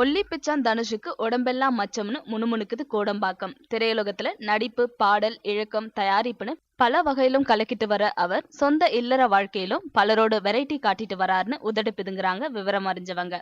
ஒல்லி பிச்சான் தனுஷுக்கு உடம்பெல்லாம் மச்சம்னு முணுமுணுக்குது கோடம்பாக்கம். திரையுலகத்துல நடிப்பு பாடல் இழக்கம் தயாரிப்புன்னு பல வகையிலும் கலக்கிட்டு வர அவர் சொந்த இல்லற வாழ்க்கையிலும் பலரோட வெரைட்டி காட்டிட்டு வராருன்னு உதடு பிதுங்குறாங்க விவரம் அறிஞ்சவங்க.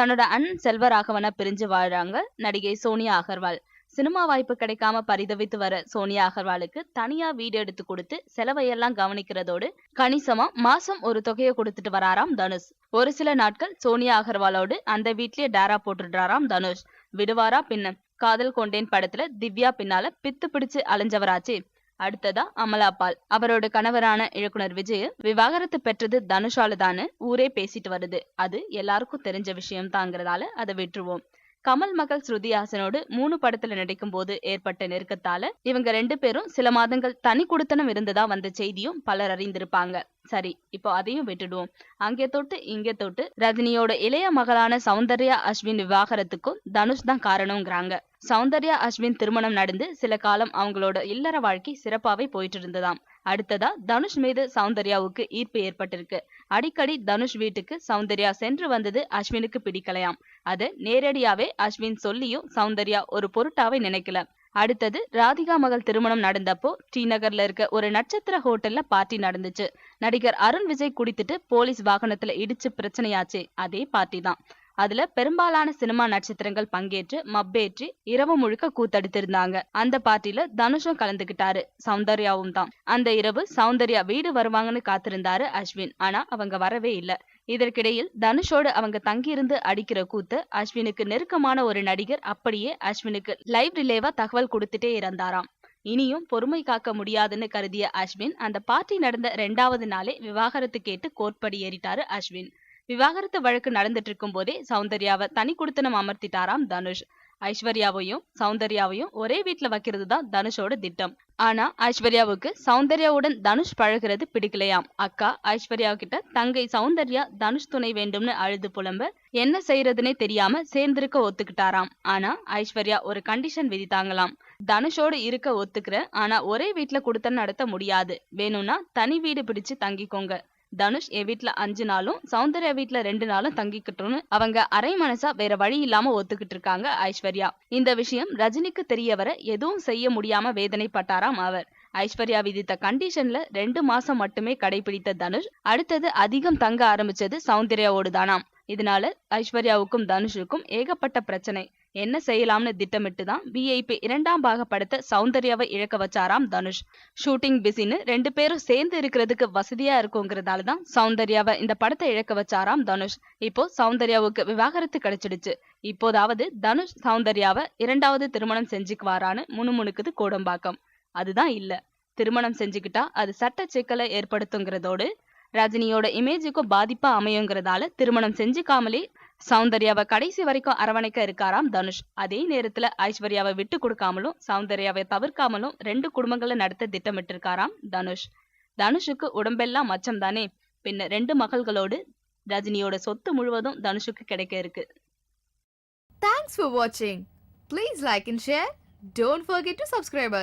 தன்னோட அண்ணன் செல்வராகவன பிரிஞ்சு வாழ்றாங்க நடிகை சோனியா அகர்வால். சினிமா வாய்ப்பு கிடைக்காம பரிதவித்து வர சோனியா அகர்வாலுக்கு தனியா வீடு எடுத்து கொடுத்து செலவையெல்லாம் கவனிக்கிறதோடு கணிசமா மாசம் ஒரு தொகையை கொடுத்துட்டு வராராம் தனுஷ். ஒரு சில நாட்கள் சோனியா அகர்வாலோடு அந்த வீட்லயே டேரா போட்டுடுறாராம் தனுஷ். விடுவாரா பின்ன? காதல் கொண்டேன் படத்துல திவ்யா பின்னால பித்து பிடிச்சு அலைஞ்சவராச்சே. அடுத்ததா அமலா பால். அவரோட கணவரான இயக்குனர் விஜய் விவாகரத்து பெற்றது தனுஷாலதான்னு ஊரே பேசிட்டு வருது. அது எல்லாருக்கும் தெரிஞ்ச விஷயம் தாங்கிறதால அதை விட்டுருவோம். கமல் மகள் ஸ்ருதி ஹாசனோடு மூணு படத்துல நடிக்கும் போது ஏற்பட்ட நெருக்கத்தால இவங்க ரெண்டு பேரும் சில மாதங்கள் தனி குடுத்தனம் இருந்ததா வந்த செய்தியும் பலர் அறிந்திருப்பாங்க. சரி இப்போ அதையும் விட்டுடுவோம். அங்கே தொட்டு இங்கே தொட்டு ரஜினியோட இளைய மகளான சௌந்தர்யா அஸ்வின் விவாகரத்துக்கும் தனுஷ் தான் காரணங்கிறாங்க சௌந்தர்யா அஸ்வின் திருமணம் நடந்து சில காலம் அவங்களோட இல்லற வாழ்க்கை சிறப்பாவே போயிட்டு இருந்ததாம். அடுத்ததா தனுஷ் மீது சௌந்தர்யாவுக்கு ஈர்ப்பு ஏற்பட்டிருக்கு. அடிக்கடி தனுஷ் வீட்டுக்கு சௌந்தர்யா சென்று வந்தது அஸ்வினுக்கு பிடிக்கலையாம். அது நேரடியாவே அஸ்வின் சொல்லியும் சௌந்தர்யா ஒரு பொருட்டாவை நினைக்கல. அடுத்தது ராதிகா மகள் திருமணம் நடந்தப்போ ஸ்ரீநகர்ல இருக்க ஒரு நட்சத்திர ஹோட்டல்ல பார்ட்டி நடந்துச்சு. நடிகர் அருண் விஜய் குடித்துட்டு போலீஸ் வாகனத்துல இடிச்சு பிரச்சனையாச்சே அதே பார்ட்டி தான் அதுல பெரும்பாலான சினிமா நட்சத்திரங்கள் பங்கேற்று மப்பேற்றி இரவு முழுக்க கூத்தடித்திருந்தாங்க. அந்த பார்ட்டில தனுஷும் கலந்துகிட்டாரு. சௌந்தர்யாவும் தான். அந்த இரவு சௌந்தர்யா வீடு வருவாங்கன்னு காத்திருந்தாரு அஸ்வின். ஆனா அவங்க வரவே இல்ல. இதற்கிடையில் தனுஷோடு அவங்க தங்கியிருந்து அடிக்கிற கூத்து அஸ்வினுக்கு நெருக்கமான ஒரு நடிகர் அப்படியே அஸ்வினுக்கு லைவ் ரிலேவா தகவல் கொடுத்துட்டே இருந்தாராம் இனியும் பொறுமை காக்க முடியாதுன்னு கருதிய அஸ்வின் அந்த பார்ட்டி நடந்த ரெண்டாவது நாளே விவாகரத்து கேட்டு கோர்ட்படி ஏறிட்டாரு அஸ்வின். விவாகரத்து வழக்கு நடந்துட்டு இருக்கும் போதே சௌந்தர்யாவை தனி குடுத்தனம் அமர்த்திட்டாராம் தனுஷ். ஐஸ்வர்யாவையும் சௌந்தர்யாவையும் ஒரே வீட்டுல வைக்கிறது தான் தனுஷோட திட்டம். ஆனா ஐஸ்வர்யாவுக்கு சௌந்தர்யாவுடன் தனுஷ் பழகுறது பிடிக்கலையாம். அக்கா ஐஸ்வர்யா கிட்ட தங்கை சௌந்தர்யா தனுஷ் துணை வேண்டும்னு அழுது புலம்ப என்ன செய்யறதுனே தெரியாம சேர்ந்திருக்க ஒத்துக்கிட்டாராம். ஆனா ஐஸ்வர்யா ஒரு கண்டிஷன் விதித்தாங்களாம் தனுஷோடு இருக்க ஒத்துக்கிற ஆனா ஒரே வீட்ல கொடுத்த நடத்த முடியாது. வேணும்னா தனி வீடு பிடிச்சு தங்கிக்கோங்க. தனுஷ் என் வீட்ல அஞ்சு நாளும் சௌந்தர்யா வீட்ல ரெண்டு நாளும் தங்கிக்கிட்டோம்னு அவங்க அரை மனசா வேற வழி இல்லாம ஒத்துக்கிட்டு இருக்காங்க ஐஸ்வர்யா. இந்த விஷயம் ரஜினிக்கு தெரிய வர எதுவும் செய்ய முடியாம வேதனைப்பட்டாராம் அவர். ஐஸ்வர்யா விதித்த கண்டிஷன்ல ரெண்டு மாசம் மட்டுமே கடைபிடித்த தனுஷ் அடுத்தது அதிகம் தங்க ஆரம்பிச்சது சௌந்தர்யாவோடு தானாம் இதனால ஐஸ்வர்யாவுக்கும் தனுஷுக்கும் ஏகப்பட்ட பிரச்சனை. என்ன செய்யலாம்னு திட்டமிட்டு தான் விஐபி இரண்டாம் பாக படத்தை சௌந்தர்யாவை இழக்க வச்சாராம் தனுஷ். ஷூட்டிங் பிஸின்னு ரெண்டு பேரும் சேர்ந்து இருக்கிறதுக்கு வசதியா இருக்குங்கிறதால தான் சௌந்தர்யாவை இந்த படத்தை இழக்க வச்சாராம் தனுஷ். இப்போ சௌந்தர்யாவுக்கு விவாகரத்து கிடைச்சிடுச்சு. இப்போதாவது தனுஷ் சௌந்தர்யாவை இரண்டாவது திருமணம் செஞ்சுக்குவாரான்னு முணுமுணுக்குது கோடம்பாக்கம். அதுதான் இல்ல. திருமணம் செஞ்சுக்கிட்டா அது சட்ட சிக்கலை ஏற்படுத்துங்கிறதோடு ரஜினியோட இமேஜுக்கும் பாதிப்பா அமையுங்கிறதால திருமணம் செஞ்சுக்காமலே சௌந்தர்யாவை கடைசி வரைக்கும் அரவணைக்க இருக்காராம் தனுஷ். அதே நேரத்துல ஐஸ்வர்யாவை விட்டு கொடுக்காமலும் சௌந்தர்யாவை தவிர்க்காமலும் ரெண்டு குடும்பங்களை நடத்த திட்டமிட்டு இருக்காராம் தனுஷ். தனுஷுக்கு உடம்பெல்லாம் மச்சம் தானே பின்ன ரெண்டு மகள்களோடு ரஜினியோட சொத்து முழுவதும் தனுஷுக்கு கிடைக்க இருக்கு. தேங்க்ஸ் for வாட்சிங் please like and share Don't forget to subscribe.